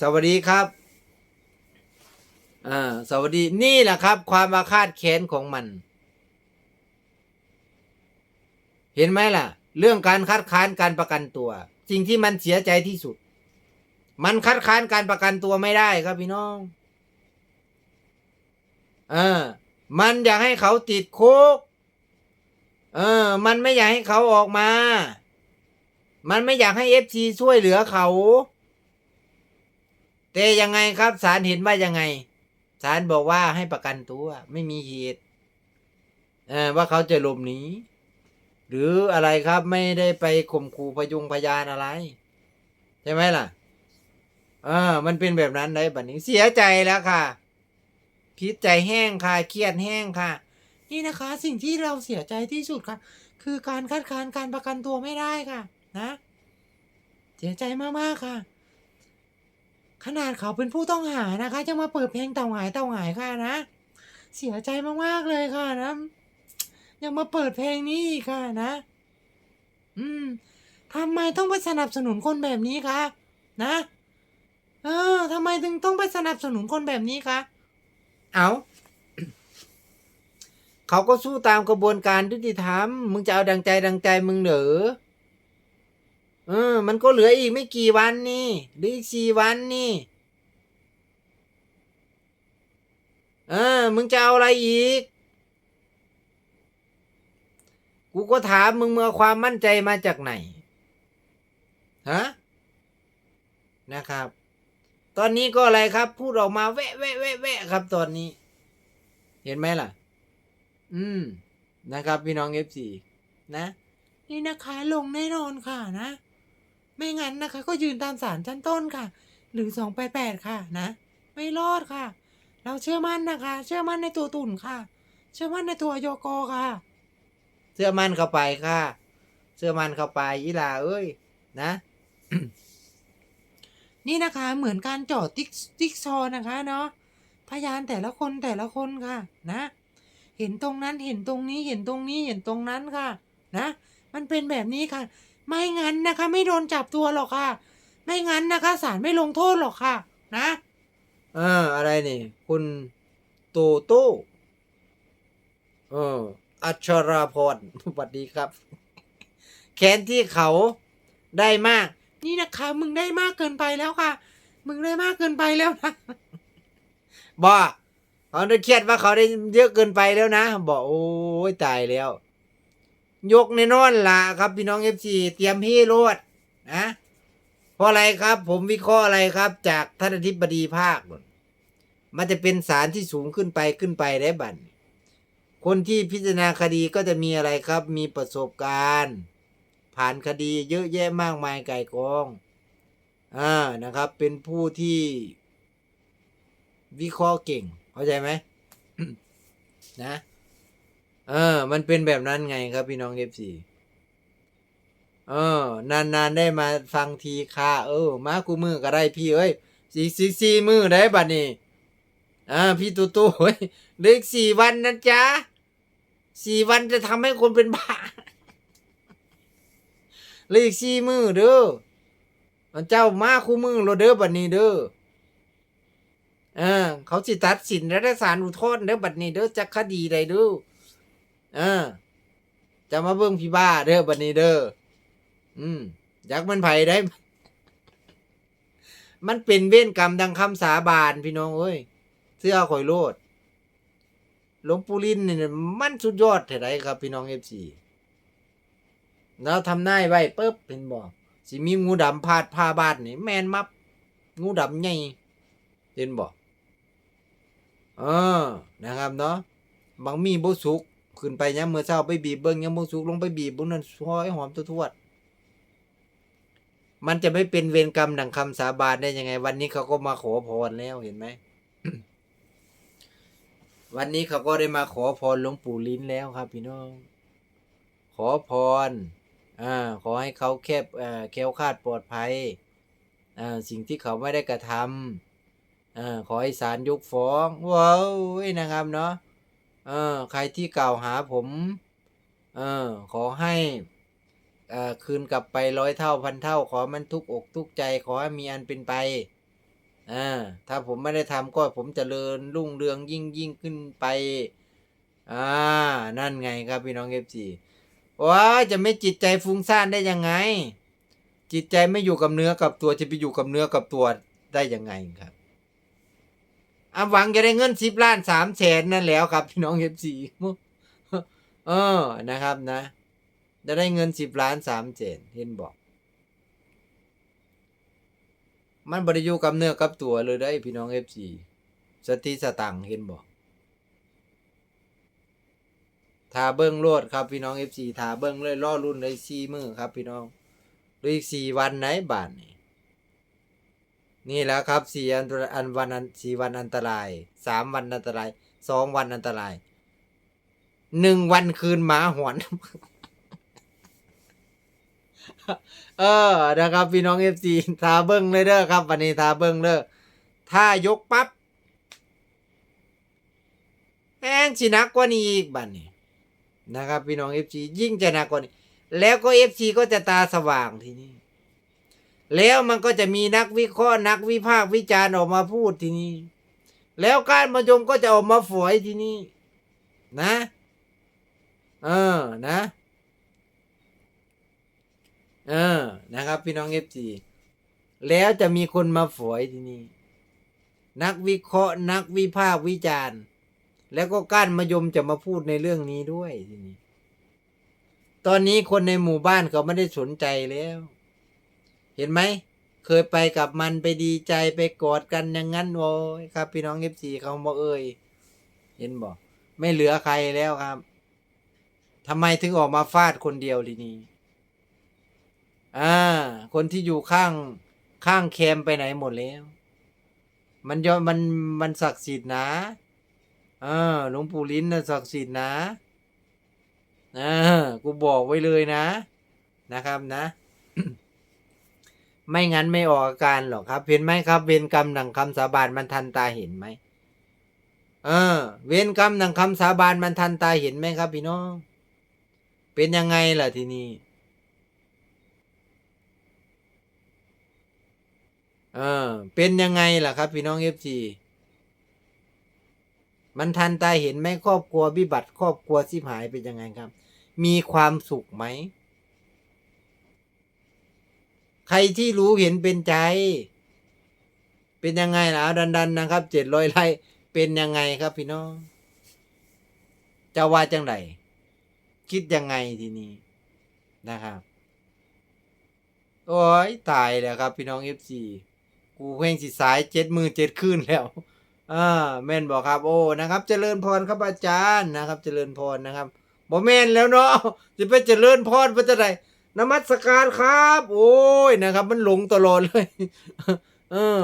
สวัสดีครับอ่าสวัสดีนี่แหละครับ ความอาฆาตแค้นของมัน เห็นไหมล่ะ เรื่องการคัดค้านการประกันตัว สิ่งที่มันเสียใจที่สุด มันคัดค้านการประกันตัวไม่ได้ครับพี่น้องเออ มันอยากให้เขาติดคุก เออ มันไม่อยากให้เขาออกมา มันไม่อยากให้เอฟซีช่วยเหลือเขา แต่ยังไงครับศาลเห็นว่ายังไงศาลบอกว่าให้ประกันตัวไม่มีเหตุเออว่าเขาจะหลบหนีหรืออะไรครับไม่ได้ไปข่มขู่พยุงพยานอะไร ใช่ไหมล่ะ เออ มันเป็นแบบนั้นได้บัดนี้เสียใจแล้วค่ะ พิษใจแห้งค่ะเครียดแห้งค่ะ นี่นะคะ สิ่งที่เราเสียใจที่สุดค่ะ คือการคัดค้านการประกันตัวไม่ได้ค่ะ นะ เสียใจมากๆค่ะ ขนาดเขาเป็นผู้ต้องหานะคะจะมาเปิดเพลงเต่าหงายเต่าหงายค่ะนะ เสียใจมากๆเลยค่ะนะ ยังมาเปิดเพลงนี้อีกค่ะนะ อืมทำไมต้องไปสนับสนุนคนแบบนี้คะนะ เออทำไมถึงต้องไปสนับสนุนคนแบบนี้คะเอาเขาก็สู้ตามกระบวนการยุติธรรม มึงจะเอาดังใจดังใจมึงเหรอ เออ มันก็เหลืออีกไม่กี่วันนี่หลืออีกสี่วันนี่ เออ มึงจะเอาอะไรอีก กูก็ถามมึงเมื่อความมั่นใจมาจากไหน ฮะ นะครับ ตอนนี้ก็อะไรครับ พูดออกมาแวะแวะแวะแวะครับตอนนี้ เห็นไหมล่ะ อืม นะครับ พี่น้องเอฟซีนะนี่นะคะลงแน่นอนค่ะนะ ไม่งั้นนะคะ ก็ยืนตามสารชั้นต้นค่ะ หรือสองแปดแปดค่ะนะ ไม่รอดค่ะ เราเชื่อมั่นนะคะ เชื่อมั่นในตัวตุ่นค่ะ เชื่อมั่นในตัวโยโกค่ะ เชื่อมั่นเข้าไปค่ะ เชื่อมั่นเข้าไปยีหลาเอ้ยนะ นี่นะคะเหมือนการเจาะติ๊กติ๊กซอว์นะคะเนาะพยานแต่ละคนแต่ละคนค่ะนะ เห็นตรงนั้นเห็นตรงนี้เห็นตรงนี้เห็นตรงนั้นค่ะ นะ มันเป็นแบบนี้ค่ะ ไม่งั้นนะคะ ไม่โดนจับตัวหรอกค่ะ ไม่งั้นนะคะศาลไม่ลงโทษหรอกค่ะ นะเอออะไรนี่ คุณโตโต้เอออัชราพรสวัสดีครับ แค้นที่เขาได้มาก นี่นะคะ มึงได้มากเกินไปแล้วค่ะ มึงได้มากเกินไปแล้วนะบอกเขาได้เครียดว่าเขาได้เยอะเกินไปแล้วนะ บอกโอ้ยตายแล้ว ยกแน่นอนล่ะครับ พี่น้องเอฟซีเตรียมพี่รวดนะเพราะอะไรครับ ผมวิเคราะห์อะไรครับ จากท่านอธิบดีภาคมันจะเป็นศาลที่สูงขึ้นไปขึ้นไปได้บัดคนที่พิจารณาคดีก็จะมีอะไรครับ มีประสบการณ์ ผ่านคดีเยอะแยะมากมายไก่กองอ่านะครับ เป็นผู้ที่วิเคราะห์เก่ง เข้าใจไหมนะ เออ มันเป็นแบบนั้นไงครับพี่น้องเอฟซีเออ นานๆได้มาฟังทีค่ะ เออ มากูมือก็ได้พี่เอ้ยสี่สี่สี่มือได้บัดนี้อ่าพี่ตู้ตู้เฮ้ยเหลืออีกสี่วันนะจ๊ะสี่วันจะทำให้คนเป็นบ้าเหลืออีกสี่มือเด้อเจ้ามาคู่มือโรเด้อบัดนี้เด้อเออเขาสิตัดสินรัฐศาลอุทธรณ์เด้อบัดนี้เด้อจักคดีใดเด้อ เออจะมาเบิ่งพี่บ้าเด้อบัดนี้เด้ออืมอยากมันไผได้ มันเป็นเว้นกรรมดังคำสาบานพี่น้องเอ้ยเสื้อข่อยโลดหลวงปู่ลินนี่มันสุดยอดเท่าไรครับพี่น้องเอฟซีแล้วทำนายไว้ปุ๊บเป็นบอกสิมีงูดำพาดผ้าบาดนี่แมนมับ งูดำใหญ่เห็นบอกเออนะครับเนาะบางมีบ่สุก ขึ้นไปยังเมื่อเช้าไปบีบเบิ้งยังบ่สุกลงไปบีบบนนั้นซอยหอมทวดมันจะไม่เป็นเวรกรรมดังคำสาบานได้ยังไง วันนี้เขาก็มาขอพรแล้วเห็นไหม วันนี้เขาก็ได้มาขอพรหลวงปู่ลิ้นแล้วครับ พี่น้อง ขอพรอ่าขอให้เขาแคบเอ่อแคล้วคลาดปลอดภัยอ่าสิ่งที่เขาไม่ได้กระทำอ่าขอให้ศาลยกฟ้อง ว้าวนะครับเนาะ เออใครที่กล่าวหาผมเออขอให้เอ่อคืนกลับไปร้อยเท่าพันเท่า ขอมันทุกอกทุกใจ ขอให้มีอันเป็นไปอ่าถ้าผมไม่ได้ทำก็ผมจเจริญรุ่งเรืองยิ่งยิ่งขึ้นไปอ่านั่นไงครับพี่น้องเอฟซีว้าจะไม่จิตใจฟุ้งซ่านได้ยังไง จิตใจไม่อยู่กับเนื้อกับตัวจะไปอยู่กับเนื้อกับตัวได้ยังไงครับ อะหวังจะได้เงินสิบล้านสามแสนนั่นแล้วครับ พี่น้องเอฟซีเออนะครับนะ จะได้เงินสิบล้านสามแสนเห็นบอก มันบริยูกับเนื้อกับตัวเลยได้พี่น้องเอฟซีสติสตังเห็นบอกทาเบิ้งโลดครับพี่น้องเอฟซีทาเบิ้งเลยล่อรุ่นเลยสี่มือครับพี่น้องเหลืออีกสี่วันไหนบาทนี่ นี่แล้วครับสี่อันอันวันอันสี่วันอันตรายสามวันอันตรายสองวันอันตรายหนึ่งวันคืนหมาหอน เออนะครับ พี่น้องเอฟซีทาเบิ้งเลยเด้อครับ วันนี้ทาเบิ้งเด้อถ้ายกปั๊บแม่งสิหนักกว่านี้อีกบัดนี้นะครับ พี่น้องเอฟซียิ่งจะหนักกว่านี้ แล้วก็เอฟซีก็จะตาสว่างทีนี้ แล้วมันก็จะมีนักวิเคราะห์นักวิพากษ์วิจารณ์ออกมาพูดทีนี้ แล้วการมายมก็จะออกมาฝอยทีนี้ นะ เออนะ เออนะครับ พี่น้องเอฟซีแล้วจะมีคนมาฝอยที่นี่นักวิเคราะห์นักวิพากษ์วิจารณ์ แล้วก็ก้านมะยมจะมาพูดในเรื่องนี้ด้วยทีนี้ ตอนนี้คนในหมู่บ้านเขาไม่ได้สนใจแล้ว เห็นไหม เคยไปกับมันไปดีใจไปกอดกันอย่างนั้นโว้ยครับ พี่น้องเอฟซีเขาบอกเอ่ยเห็นบอกไม่เหลือใครแล้วครับทำไมถึงออกมาฟาดคนเดียวทีนี้อ่า คนที่อยู่ข้างข้างแคมไปไหนหมดแล้ว มันยอมมันมันศักดิ์สิทธิ์นะอ่าหลวงปู่ลิ้นนะศักดิ์สิทธิ์นะอ่ากูบอกไว้เลยนะ นะครับนะ ไม่งั้นไม่ออกอาการหรอกครับ เห็นไหมครับ เวรกรรมดังคำสาบานมันทันตาเห็นไหมเออ เวรกรรมดังคำสาบานมันทันตาเห็นไหมครับ พี่น้อง เป็นยังไงล่ะทีนี้เออ เป็นยังไงล่ะครับ พี่น้องเอฟซีมันทันตาเห็นไหมครอบครัววิบัติครอบครัวสิบหายเป็นยังไงครับ มีความสุขไหม ใครที่รู้เห็นเป็นใจ เป็นยังไงล่ะเอาดันนะครับเจ็ดร้อยไร่เป็นยังไงครับพี่น้อง จะว่าจังไดคิดยังไงทีนี้นะครับ โอ้ยตายแล้วครับ พี่น้องเอฟซีกูเพ่งสิสายเจ็ดมือเจ็ดคืนแล้วอ่าแม่นบอกครับ โอ้นะครับ เจริญพรครับอาจารย์นะครับ เจริญพรนะครับบ่แม่นแล้วเนาะจะไปเจริญพรไปจะได นมัสการครับ โอ้ยนะครับ มันหลงตลอดเลย เออ